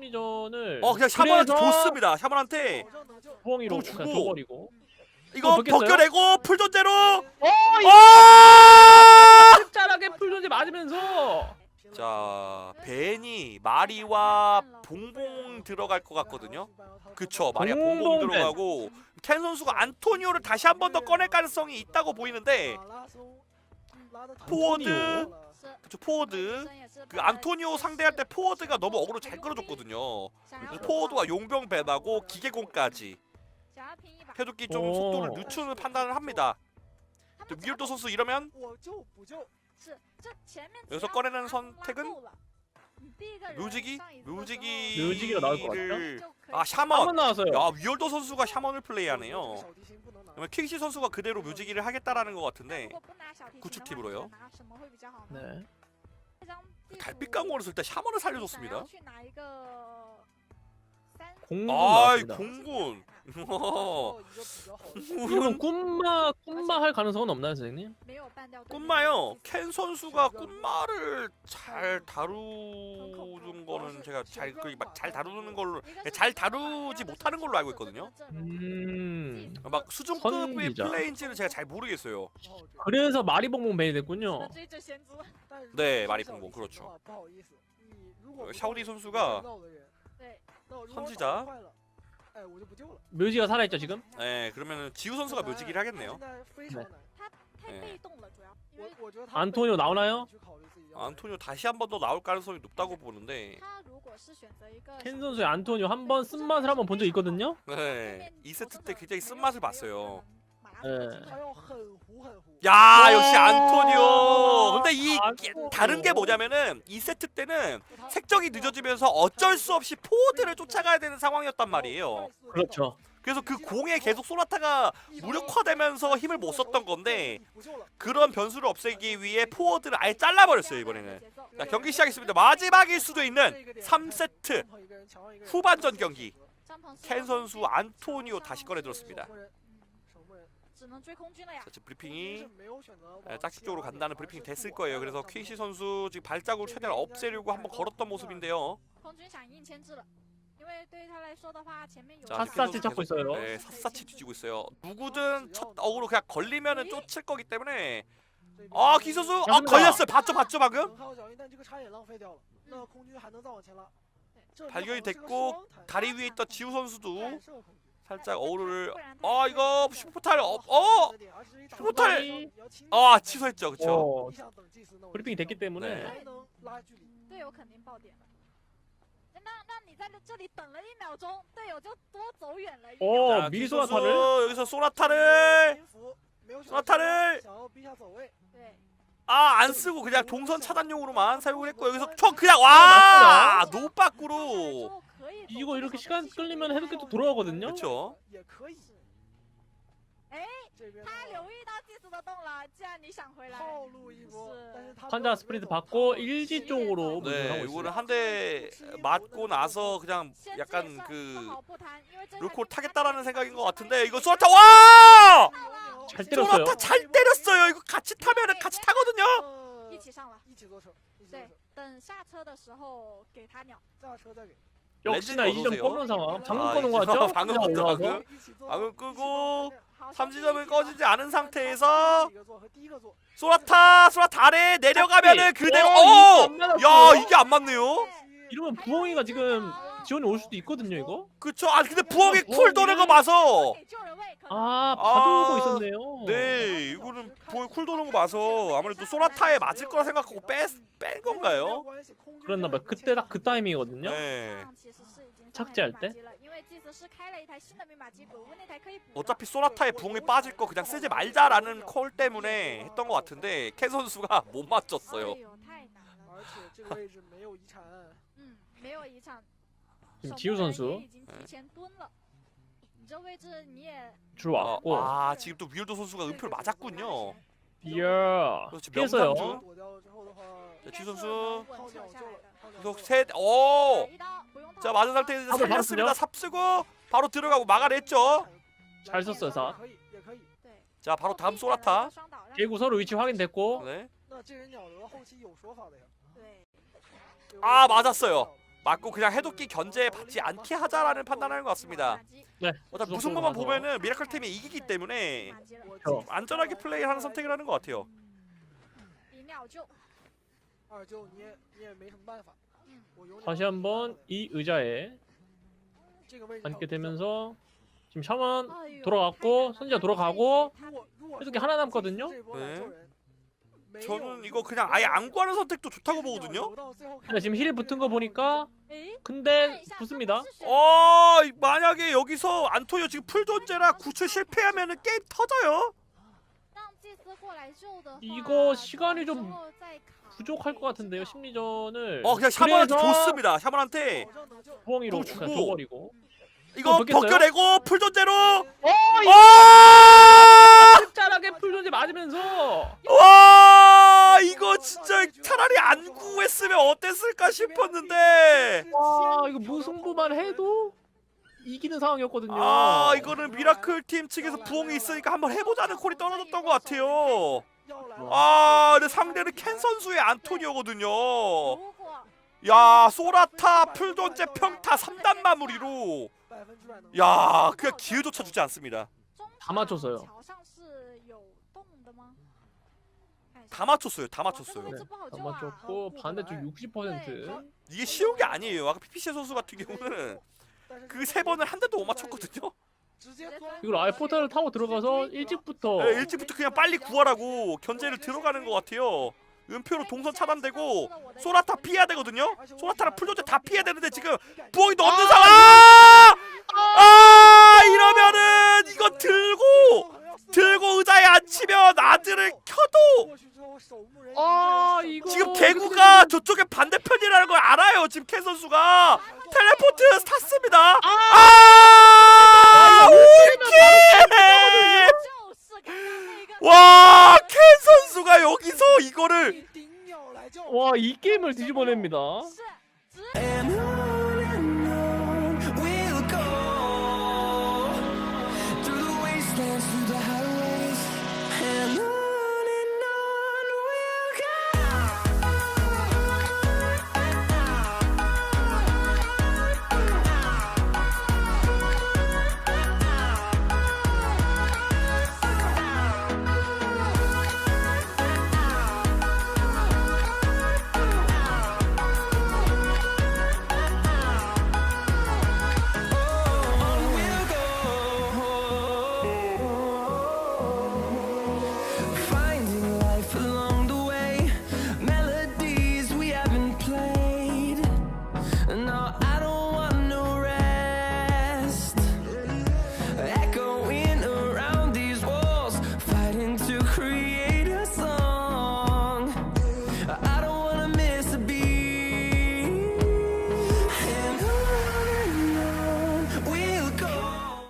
심리전을 어 그냥 샤먼한테 그래서 줬습니다. 샤먼한테 부엉이로 그냥 주고. 줘버리고 이거 벗겼어요? 벗겨내고 풀존재로. 어 아! 짭짤하게 풀존재 맞으면서 자 벤이 마리와 봉봉 들어갈 것 같거든요. 그쵸 마리아 봉봉 봉봉 벤. 들어가고 켄 선수가 안토니오를 다시 한 번 더 꺼낼 가능성이 있다고 보이는데 포워드 그쵸 포워드 그 안토니오 상대할 때 포워드가 너무 어그로 잘 끌어줬거든요. 포워드와 용병 벤하고 기계공까지 해독기 좀 오. 속도를 늦추는 판단을 합니다. 또 미울도 선수 이러면 여기서 꺼내는 선택은 묘지기 묘지기 묘지기가 나올 것 같죠? 아 샤먼 한번 나왔어요. 야 위얼도 선수가 샤먼을 플레이하네요. 그러면 킹시 선수가 그대로 묘지기를 하겠다라는 것 같은데 구축 팁으로요. 네. 달빛 강호를 쓸때 샤먼을 살려줬습니다. 공군 아이 나왔습니다. 공군. 어, 이러면 꿈마 꿈마 할 가능성은 없나요, 선생님? 꿈마요. 켄 선수가 꿈마를 잘 다루는 거는 제가 잘잘 다루는 걸로 잘 다루지 못하는 걸로 알고 있거든요. 음. 막 수준급의 선기자. 플레이인지는 제가 잘 모르겠어요. 그래서 마리봉봉 벤이 됐군요. 네, 마리 봉봉, 그렇죠. 샤오디 선수가 선지자. 묘지가 살아있죠 지금? 네, 그러면은 지우 선수가 묘지기를 하겠네요. 네. 안토니오 나오나요? 안토니오 다시 한 번 더 나올 가능성이 높다고 보는데 켄 선수의 안토니오 한 번 쓴맛을 한번 본 적 있거든요. 네, 2세트 때 굉장히 쓴맛을 봤어요. 네. 야 오! 역시 안토니오. 근데 이 안토니오. 다른 게 뭐냐면은 2세트 때는 색적이 늦어지면서 어쩔 수 없이 포워드를 쫓아가야 되는 상황이었단 말이에요. 그렇죠. 그래서 그 공에 계속 소나타가 무력화되면서 힘을 못 썼던 건데 그런 변수를 없애기 위해 포워드를 아예 잘라버렸어요 이번에는. 자 경기 시작했습니다. 마지막일 수도 있는 3세트 후반전 경기. 켄 선수 안토니오 다시 꺼내 들었습니다. 자, 지금 브리핑이 에, 짝짓 쪽으로 간다는 브리핑이 됐을 거예요. 그래서 퀸시 선수 지금 발자국을 최대한 없애려고 한번 걸었던 모습인데요. 자, 샅샅이 찾고 있어요. 네, 샅샅이 뒤지고 있어요. 누구든 첫 어그로 그냥 걸리면은 쫓을 거기 때문에 아, 기 선수 아. 걸렸어요. 봤죠, 봤죠 방금? 발견이 됐고 다리 위에 있던 지우 선수도 살짝 어그로를 어 아 이거 슈퍼탈 어, 어! 슈퍼탈! 아 취소했죠, 그쵸? 어, 브리핑이 됐기 때문에 네. 队友肯定爆点了。那那你在这里等了一秒钟，队友就多走远了一秒。 어 자, 미리 기 선수 소나타를 여기서 소나타를 소나타를 对， 아 안 쓰고 그냥 동선 차단용으로만 사용을 했고 여기서 총 그냥 와 노 밖으로 可以 이거 이렇게 시간 끌리면 헤드캐도 돌아오거든요. 그렇죠. 他留意到祭司的洞了，既然你想回来， 환자 스프린트 받고 일지 쪽으로 네 문을 하고 이거는 있어요. 한 대 맞고 나서 그냥 先 약간 介绍 그 不好不谈，因为这个 루콜 타겠다라는 생각인 것 같은데 이거 소나타 와 잘 때렸어요. 소나타 잘 때렸어요 이거 같이 타면은 같이 타거든요 一起上了。对，等下车的时候给他鸟。 역시나 렌즈는 이점 어서오세요. 뻗는 상황. 방금 아, 꺼는 거 같죠? 방금 그냥 올라와서. 방금. 방금 끄고 好 삼지점을 꺼지지 않은 상태에서 소나타 소나타 아래 내려가면은 그대로 어, 이게 안 어야 맞았어요. 이게 안 맞네요 이러면 부엉이가 지금 지원이 올 수도 있거든요, 이거. 그쵸 아 근데 부엉이 부엉이를- 쿨 도는 거 봐서 给救人位，可能 아, 아, 봐주고 있었네요. 네 이거는 부엉이 쿨 도는 거 봐서 아무래도 소나타에 맞을 거라 생각하고 뺀, 뺀 건가요? 그랬나 봐요. 그때 딱 그 타이밍이거든요. 네 其实是已经 착지할 换 때? 密码机了因为祭司是开了一台新的密码机，鬼屋那台可以补的。 어차피 소나타에 부엉이 빠질 거 그냥 쓰지 말자라는 콜 때문에 했던 것 같은데 켄 선수가 못 맞췄어요 哎呦，太难了。嗯，没有遗产。 지금 守 지우 门人 선수 也已经提前蹲了。你这位置你也 들어왔고 아 지금 또 위얼도 선수가 은표를 맞았군요 이야 그렇지 피했어요. 명상주 자, 지 선수 稳守下来的。 계속 셋오 一刀不用 자 맞은 상태에서 한번 살렸습니다 받았어요. 삽쓰고 바로 들어가고 막아냈죠 잘 썼어요, 사. 对。 자 바로 다음 소나타 双倒让 개구 서로 위치 확인됐고 네. 对。 아 맞았어요 맞고 그냥 해독기 견제 받지 않게 하자라는 판단하는 것 같습니다. 네. 어, 무승부만 보면은 미라클 팀이 이기기 때문에 좀 안전하게 플레이하는 선택을 하는 것 같아요. 다시 한번 이 의자에 앉게 되면서 지금 샤먼 돌아갔고 선지자 돌아가고 해독기 하나 남거든요. 네. 저는 이거 그냥 아예 안 구하는 선택도 좋다고 보거든요. 근데 지금 힐 붙은 거 보니까 근데 붙습니다. 어 만약에 여기서 안토니오 지금 풀 존재라 구출 실패하면 게임 터져요. 이거 시간이 좀 부족할 것 같은데요 심리전을. 어 그냥 샤먼한테 좋습니다. 샤먼한테 부엉이로 주고. 버리고 이거 어, 벗겨내고 풀 존재로. 어! 어! 강하게 풀존재 맞으면서. 와 이거 진짜 차라리 안 구했으면 어땠을까 싶었는데. 와 이거 뭐 무승부만 해도 이기는 상황이었거든요. 아 이거는 미라클 팀 측에서 부엉이 있으니까 한번 해보자는 콜이 떨어졌던 것 같아요. 아 근데 상대는 캔 선수의 안토니오거든요. 야 소라타 풀돈제 평타 3단 마무리로. 야 그냥 기회조차 주지 않습니다. 다 맞췄어요. 다 맞췄어요. 다 맞췄어요. 안 맞췄고 반대쪽 60% 이게 쉬운 게 아니에요. 아까 PPC 선수 같은 경우는 그 세 번을 한 대도 못 맞췄거든요. 이걸 아예 포탈을 타고 들어가서 일찍부터 네, 일찍부터 그냥 빨리 구하라고 견제를 들어가는 것 같아요. 은표로 동선 차단되고 소라타 피해야 되거든요. 소라타랑 풀조제 다 피해야 되는데 지금 부엉이도 없는 상황. 쳤습니다. 아! 아, 아 올킬! 와, 켄 선수가 여기서 이거를 와 이 게임을 뒤집어냅니다. 네, 네, 네.